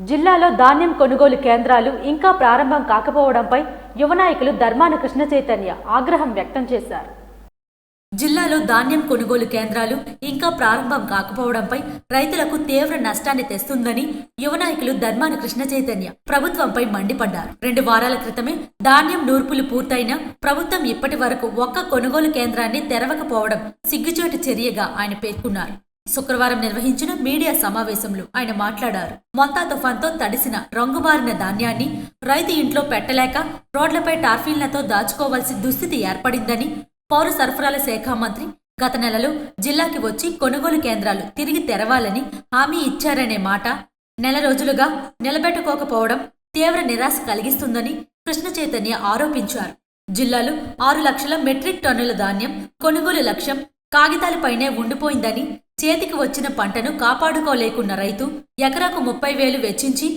జిల్లాలో ధాన్యం కొనుగోలు కేంద్రాలు ఇంకా ప్రారంభం కాకపోవడంపై యువనాయకులు ధర్మాన కృష్ణ చైతన్య ఆగ్రహం వ్యక్తం చేశారు. జిల్లాలో ధాన్యం కొనుగోలు కేంద్రాలు ఇంకా ప్రారంభం కాకపోవడంపై రైతులకు తీవ్ర నష్టాన్ని తెస్తుందని యువనాయకులు ధర్మాన కృష్ణ చైతన్య ప్రభుత్వంపై మండిపడ్డారు. రెండు వారాల క్రితమే ధాన్యం నూర్పులు పూర్తయిన ప్రభుత్వం ఇప్పటి వరకు ఒక్క కొనుగోలు కేంద్రాన్ని తెరవకపోవడం సిగ్గుచేటు చర్యగా ఆయన పేర్కొన్నారు. శుక్రవారం నిర్వహించిన మీడియా సమావేశంలో ఆయన మాట్లాడారు. మొత్తా తుఫాన్తో తడిసిన రంగుమారిన ధాన్యాన్ని రైతు ఇంట్లో పెట్టలేక రోడ్లపై టార్ఫీన్లతో దాచుకోవాల్సిన దుస్థితి ఏర్పడిందని పౌర సరఫరాల శాఖ మంత్రి గత నెలలో జిల్లాకి వచ్చి కొనుగోలు కేంద్రాలు తిరిగి తెరవాలని హామీ ఇచ్చారనే మాట నెల రోజులుగా నిలబెట్టుకోకపోవడం తీవ్ర నిరాశ కలిగిస్తుందని కృష్ణ చైతన్య ఆరోపించారు. జిల్లాలో ఆరు లక్షల మెట్రిక్ టన్నుల ధాన్యం కొనుగోలు లక్ష్యం కాగితాలపైనే ఉండిపోయిందని చేతికి వచ్చిన పంటను కాపాడుకోలేకున్న రైతు ఎకరాకు ముప్పై వేలు వెచ్చించి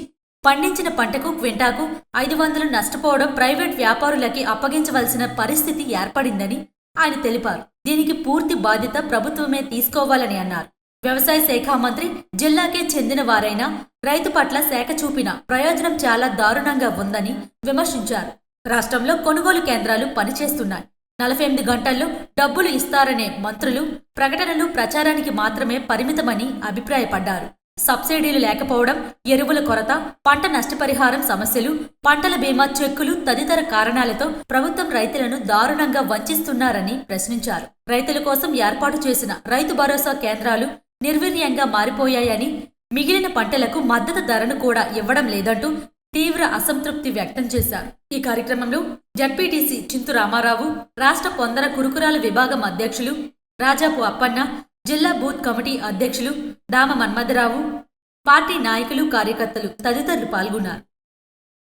పండించిన పంటకు క్వింటాకు ఐదు వందలు నష్టపోవడం ప్రైవేట్ వ్యాపారులకి అప్పగించవలసిన పరిస్థితి ఏర్పడిందని ఆయన తెలిపారు. దీనికి పూర్తి బాధ్యత ప్రభుత్వమే తీసుకోవాలని అన్నారు. వ్యవసాయ శాఖ మంత్రి జిల్లాకే చెందిన వారైనా రైతు పట్ల శాఖ చూపిన ప్రయోజనం చాలా దారుణంగా ఉందని విమర్శించారు. రాష్ట్రంలో కొనుగోలు కేంద్రాలు పనిచేస్తున్నాయి. నలభై ఎనిమిది గంటల్లో డబ్బులు ఇస్తారనే మంత్రులు ప్రకటనలు ప్రచారానికి మాత్రమే పరిమితమని అభిప్రాయపడ్డారు. సబ్సిడీలు లేకపోవడం ఎరువుల కొరత పంట నష్టపరిహారం సమస్యలు పంటల బీమా చెక్కులు తదితర కారణాలతో ప్రభుత్వం రైతులను దారుణంగా వంచిస్తున్నారని ప్రశ్నించారు. రైతుల కోసం ఏర్పాటు చేసిన రైతు భరోసా కేంద్రాలు నిర్వీర్యంగా మారిపోయాయని మిగిలిన పంటలకు మద్దతు ధరను కూడా ఇవ్వడం లేదంటూ తీవ్ర అసంతృప్తి వ్యక్తం చేశారు. ఈ కార్యక్రమంలో జడ్పీటీసీ చింతు రామారావు రాష్ట్ర పొందర కురుకురాల విభాగం అధ్యక్షులు రాజాపు అప్పన్న జిల్లా బూత్ కమిటీ అధ్యక్షులు దామ మన్మథరావు పార్టీ నాయకులు కార్యకర్తలు తదితరులు పాల్గొన్నారు.